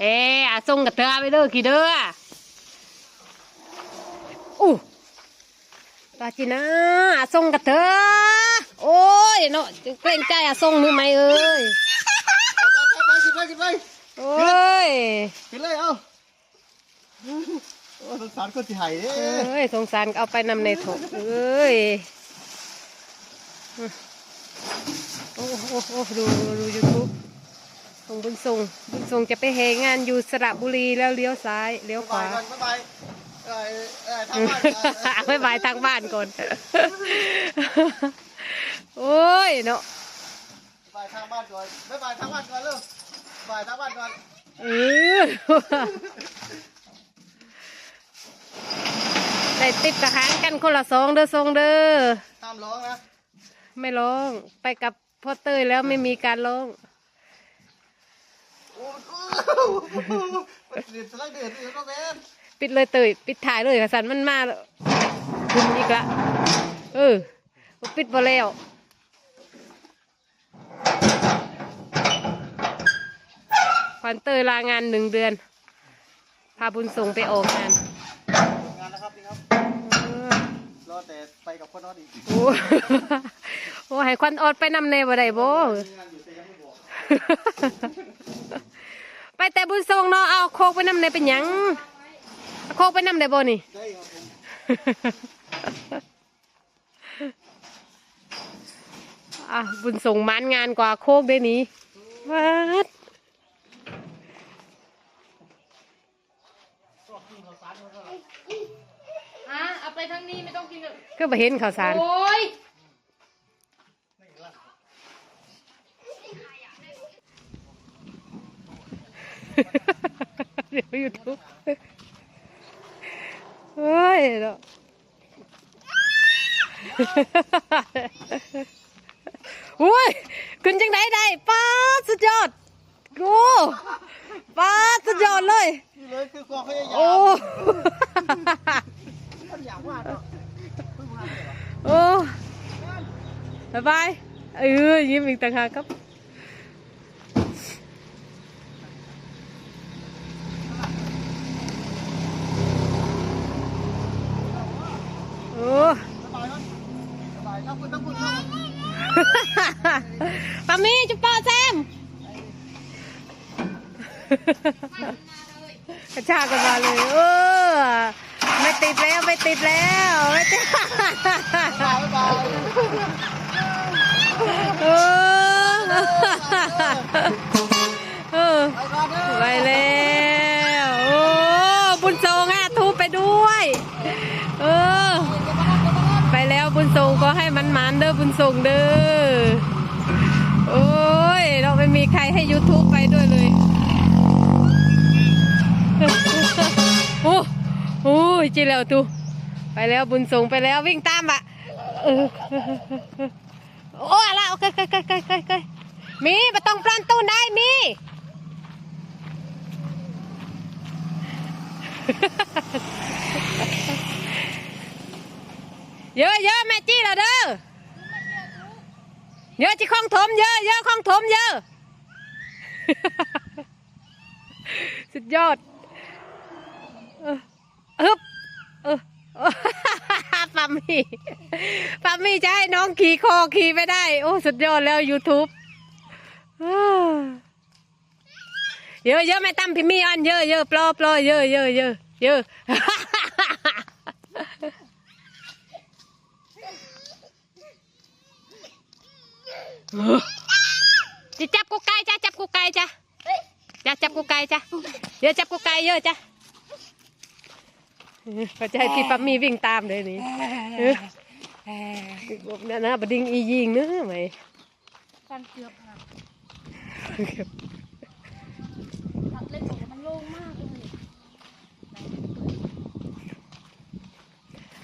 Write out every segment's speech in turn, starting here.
เอ๊อาส่งกับเธอไปเด้อกี่เด้ออู้ตาจีน่าอาส่งกับเธอโอ้ยเนาะเกรงใจอาส่งมือไหมเอ้ยไปไปไปไปโอ้ยขึ้นเลยเอาโอ้สงสารคนที่หายเอ้ยสงสารเอาไปนำในถกเอ้ย โอ้โหดูดูยูทูบส่งบุญส่งบุญส่งจะไปเฮงานอยู่สระบุรีแล้วเลี้ยวซ้ายเลี้ยวขวายก่อนบ๊ายบายบ้านไม่บายทางบ้านก่อนโอ้ยเนาะบายทางบ้านก่อนบ๊ายบายทางบ้านก่อนเร็วบายทางบ้านก่อนเออได้ติดทหารกันคนละสองเด้อสองเด้อห้ามร้องนะ ไม่ร้องไปกับ พ่อเต้ยแล้วไม่มีการร้อง โอ้โหมันเดือดสลักเดือดเดือดก็แม่ปิดเลยเตยปิดถ่ายเลยค่ะสันมันมาคุมอีกละเออปิดพอแล้วควันเตยลางานหนึ่งเดือน พาบุญส่งไปออกงาน รอแต่ไปกับคนนอนอีกโอ้โอ้ให้ควันออดไปนำเนบ่ได้บ่มีงานอยู่แต่ยังไม่บอกไปแต่บุญส่งเนาะเอาโคกไปนำเนเป็นหยังเอาโคกไปนำได้บ่นี่ ได้ครับผมอะบุญส่งมันงานกว่าโคกได้นี้วัด อะเอา ไปทั้งนี้ไม่ต้องกินกับก็ไปเห็นข่าวสาร โอ้ยเดี๋ยวยูทูบเฮ้ยเนาะโอ้ยขึ้นจังไดได้ป้าดสุดยอดกูป้าดสุดยอดเลย นี่เลยคือความพยายาม โอ้ มันอยากวาดเนาะเพิ่งวาดเลยเหรอ โอ้ บายบาย เออยิ้มอีกต่างหากครับ โอ้สบายครับสบายครับคุณต้องพูดครับปามีจุ๊บปอแซมกระชากกันมาเลย เออ ไม่ติดแล้ว ไม่ติดแล้ว ไม่ติด เออไปแล้วโอ้บุญทรงอะทูไปด้วย เออ ไปแล้วบุญทรงก็ให้มันมันเด้อบุญทรงเด้อโอ้ยเราไม่มีใครให้ YouTube ไปด้วยเลยโอ้โอ้ยจีแล้วตูไปแล้วบุญทรงไปแล้ววิ่งตามอะ เออ อ้อะไรโอเคเคยเคยเคยเคยเคยมีม่ต้องปลันตู้ได้มีเยอะเยอะแม่จี้เราเด้อเยอะจีคลองถมเยอะเยอะคลองถมเยอะสุดยอดเออฮึบเออ มี่ปามี่จะให้น้องขี่คอขี่ไม่ได้ โอ้ สุดยอดแล้ว YouTube เยอะเยอะแม่ตั้มพิมมี่อันเยอะเยอะปลอปลอเยอะเยอะเยอะเยอะจะจับกูไก่จ้ะจับกูไก่จ้ะจะจับกูไก่จ้ะเดี๋ยวจับกูไก่เยอะจ้ะ เออเขาจะให้พี่ปั๊มมีวิ่งตามเลยนี่เออนั่นนะบดิงอียิงเนอะไหมฟันเกือบหักตัดเล่นของมันโล่งมากเลย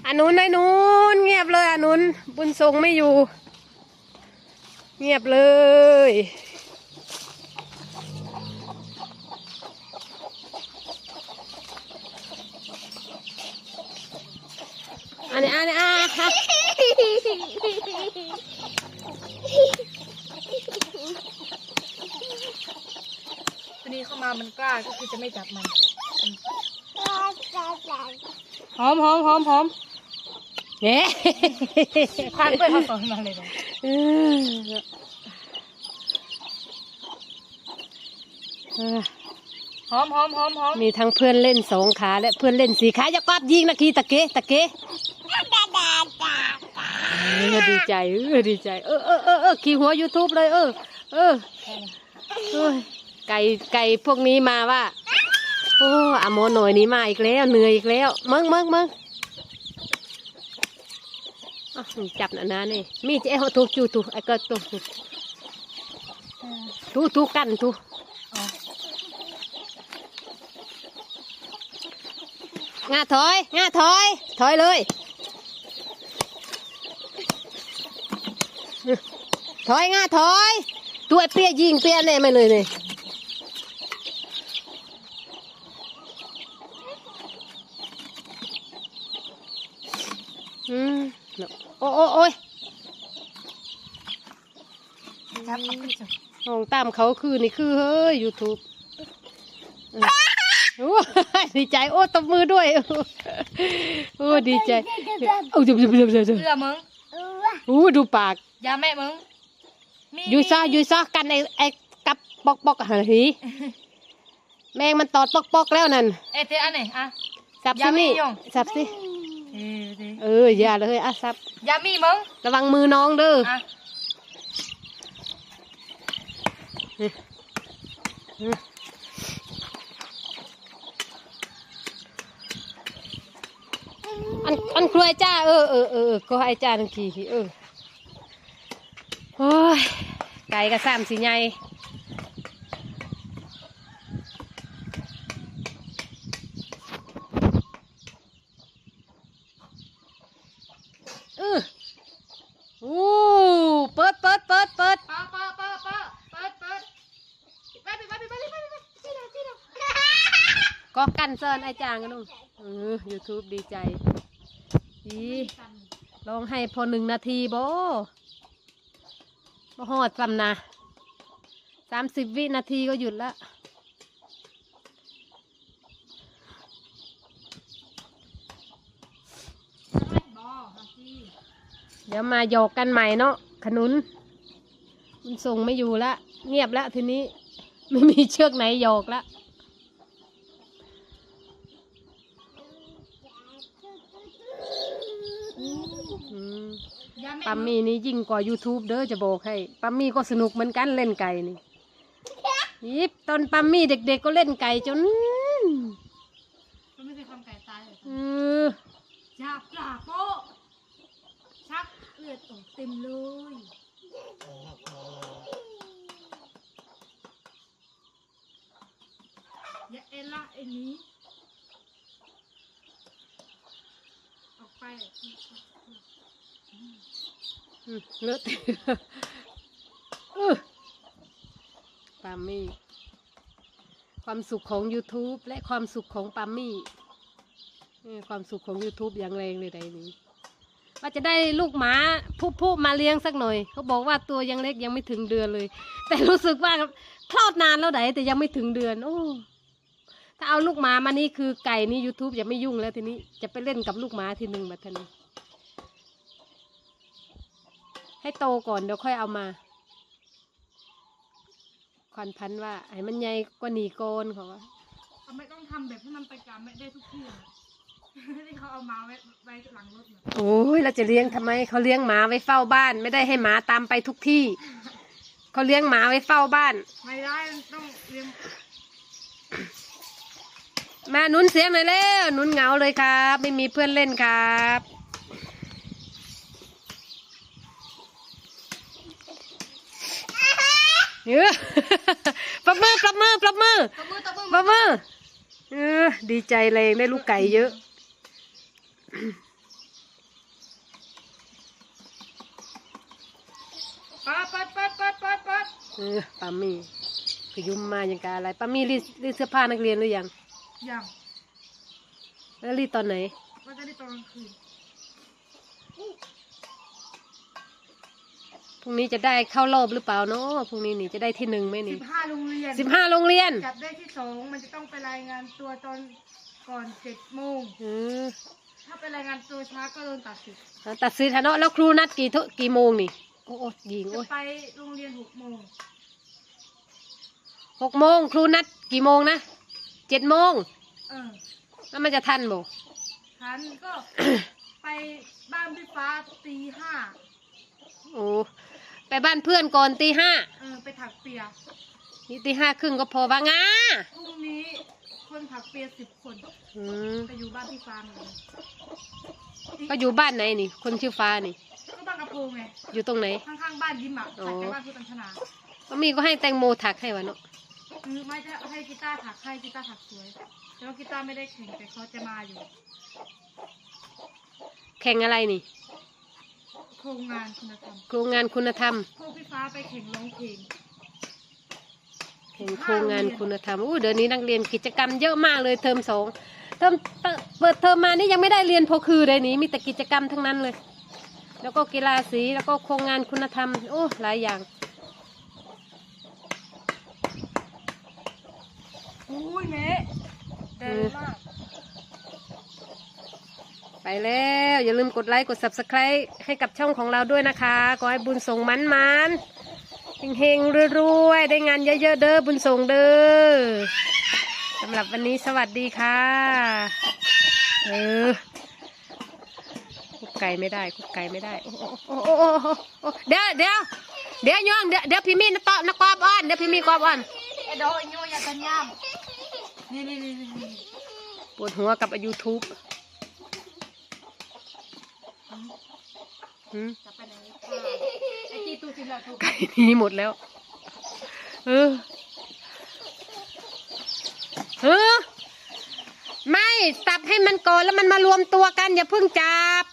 อันนู้นไอ้นู้นเงียบเลยอันนู้นบุญทรงไม่อยู่ เงียบเลย อันนี้อันนี้อะอะมันกล้าก็คือจะไม่จับมัน หอมหอมหอมหอมเย้ควันเพื่อนเขาสอนมาเลยนะหอมหอมหอมหอมมีทั้งเพื่อนเล่นสองขาและเพื่อนเล่นสี่ขาอย่ากอบยิงนะคีตะเกะตะเกะ เออดีใจเออดีใจ เออเออเออเออขี่หัว YouTube เลย เออ เออเอ้ยไก่ไก่พวกนี้มาว่า โอ้อะโมหน่อยนี้มาอีกแล้ว เหนื่อยอีกแล้วมึงมึงมึงอะจับหนะนะนี่ มีเจ้าทุกจูทุไอ้ก็ตุกทุทุกันทุงาถอยงาถอย ถอยเลย ถอยงาถอยตัวไอ้เปียยิงเปียแน่มาเลยเนี่ยอืมโอ้โอ้โอ้ยจับเอาขึ้นจับห้องตามเขาคือนี่คือเฮ้ยยูทูบโอ้ยดีใจโอ้ตบมือด้วย โอ้ดีใจ โอ้ยเจ็บเจ็บเจ็บเจ็บเจ็บเสื้อมึงโอ้ดูปาก ยาแม่มึงมีอ ยุยซออยุยซอกันไอ้ไอ้กับปอกปอกหาหีแมงมันตอดปอกปอกแล้วนั่นเอยเธออันไหนอะสับอย่าสิไม่นี่ยุ่งสับสิเออเธอเอออย่าเลยอะสับยามีมึงระวังมือน้องเด้ออะอันอันครัวไอ้จ้าเออเออเออเออก็ให้ไอ้จ้าทั้งทีเออ โอ้ย ไก่กระซ้ำสิไงเออโอ้เปิดเปิดเปิดเปิดป้าป้าป้าป้าเปิดเปิดไปไปไปไปไปไปไปที่ไหนที่ไหนก็กันเซินไอ้จางกันนู่นเออ YouTube ดีใจดีลองให้พอหนึ่งนาทีโบ บ่หอดซ้ำนะสามสิบวินาทีก็หยุดละเดี๋ยวมาหยอกกันใหม่เนาะขนุนมันส่งไม่อยู่ละ เงียบละทีนี้ไม่มีเชือกไหนหยอกละอืม ปัมมี่นี่ยิ่งกว่า YouTube เด้อจะบอกให้ปัมมี่ก็สนุกเหมือนกันเล่นไก่นี่ยิบตอนปัมมี่เด็ก ๆ ก็เล่นไก่จนมันไม่เคยทำไก่ตายเลยเออจับปลาโป๊ะชักเลือดออกเต็มเลยอย่าเอล่าเอ็นนี้ออกไปอืม เลอะเทอะเออปัมมี่ ความสุขของ YouTube และความสุขของปัมมี่ความสุขของ YouTube อย่างแรงเลยใดนี้ ว่าจะได้ลูกหมาผู้ผู้มาเลี้ยงสักหน่อย เขาบอกว่าตัวยังเล็กยังไม่ถึงเดือนเลย แต่รู้สึกว่าคลอดนานแล้วไดแต่ยังไม่ถึงเดือน โอ้ถ้าเอาลูกหมามานี่คือไก่นี่ YouTube จะไม่ยุ่งแล้วทีนี้ จะไปเล่นกับลูกหมาทีหนึ่งมาทีนี้ ให้โตก่อนเดี๋ยวค่อยเอามาควันพันว่าให้มันใหญ่กว่านีโกนเขาว่าทำไมต้องทำแบบให้มันไปกลับไม่ได้ทุกที่อะที่เขาเอามาไว้ไว้หลังรถเนี่ยโอ้ยเราจะเลี้ยงทำไมเขาเลี้ยงหมาไว้เฝ้าบ้าน ไม่ได้ให้หมาตามไปทุกที่ เขาเลี้ยงหมาไว้เฝ้าบ้าน ไม่ได้มันต้องเรียงมาหนุนเสียงหน่อยเร็วหนุนเหงาเลยครับ ไม่มีเพื่อนเล่นครับ เออปรบมือปรบมือปรบมือตบมือตบมือปรบมือเออดีใจแรงได้ลูกไก่เยอะ ปัดปัดปัดปัดปัดปัดเออปามี่ขยุมมาอย่างกาอะไรปามี่รีดรีดเสื้อผ้านักเรียนหรือยัง ยังแล้วรีดตอนไหนว่าจะได้ตอนกลางคืน พรุ่งนี้จะได้เข้ารอบหรือเปล่าเนาะพรุ่งนี้นี่จะได้ที่หนึ่งไหมสินี่บห้าโรงเรียนสิบห้าโรงเรียนจับได้ที่สองมันจะต้องไปรายงานตัวตอนก่อนเจ็ดโมงอืมถ้าไปรายงานตัวช้าก็โดนตัดสิทธิ์เอาตัดสินเนาะแล้วครูนัดกี่ทุกี่โมงนี่โอ้โอ้ยิงจะโอ้ยไปโรงเรียนหกโมงหกโมงครูนัดกี่โมงนะเจ็ดโมงเออแล้วมันจะทันบ่ทันก็ ไปบ้านพี่ฟ้าตีห้าโอ้ ไปบ้านเพื่อนก่อนตีห้าเออไปถักเปียนี่ตีห้าครึ่งก็พอว่างาพรุ่งนี้คนถักเปียสิบคนอืมไปอยู่บ้านพี่ฟ้าเหมือนกันก็อยู่บ้านไหนนี่ คนชื่อฟ้านี่ ก็บ้านกระโปรงไงอยู่ตรงไหน ข้างๆบ้านยิ้มอะอ๋อถักจากบ้านพุทธัญชนาก็มีก็ให้แตงโมถักให้วะเนาะคือไม่จะให้กีตาร์ถักให้กีตาร์ถักสวยแต่ว่ากีตาร์ไม่ได้แข่งแต่เขาจะมาอยู่ แข่งอะไรนี่ โครงงานคุณธรรมโครงงานคุณธรรมพวกพี่ฟ้าไปแข่งร้องเพลงแข่งโครงงานคุณธรรมอู้เดี๋ยวนี้นักเรียนกิจกรรมเยอะมากเลยเทอมสองเทอมเปิดเทอมมานี่ยังไม่ได้เรียนพอคือเลยนี่มีแต่กิจกรรมทั้งนั้นเลย แล้วก็กีฬาสีแล้วก็โครงงานคุณธรรมโอ้หลายอย่างอุ้ยแม่เดินมาก ไปแล้ว อย่าลืมกดไลค์กด subscribe ให้กับช่องของเราด้วยนะคะขอให้บุญส่งมันมันๆเฮงๆรวยๆได้งานเยอะๆเด้อบุญส่งเด้อสำหรับวันนี้สวัสดีค่ะเออคุกไก่ไม่ได้คุกไก่ไม่ได้โอ้โอ้โอ้โอ้โอ้โอ้โอ้เดี๋ยวเดี๋ยวเดี๋ยวย่องเดี๋ยวเดี๋ยวพี่มีนตอบนักกอบอ่อนเดี๋ยวพี่มีกอบอ่อนไอ้ดอกไอ้โยอย่าตันย่ำนี่นี่นี่นี่ปวดหัวกับยูทูบ จะไปไหนไอ้จีตูสิเราถูกไก่นี้หมดแล้ว เออ เออ ไม่จับให้มันก่อนแล้วมันมารวมตัวกัน อย่าเพิ่งจับ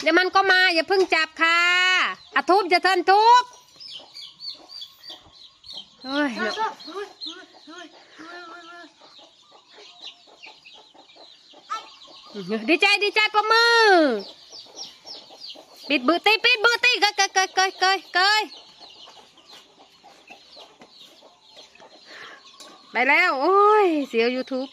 เดี๋ยวมันก็มา อย่าเพิ่งจับค่ะอะทุบจะเทินทุบเฮ้ย เฮ้ย เนาะ เฮ้ยเฮ้ยเฮ้ยเฮ้ยเฮ้ย ดีใจดีใจประมือ ปิดบือตีปิดบือตีเกยเกยเกยเกยเกยเกยไปแล้ว โอ้ย เสียว YouTube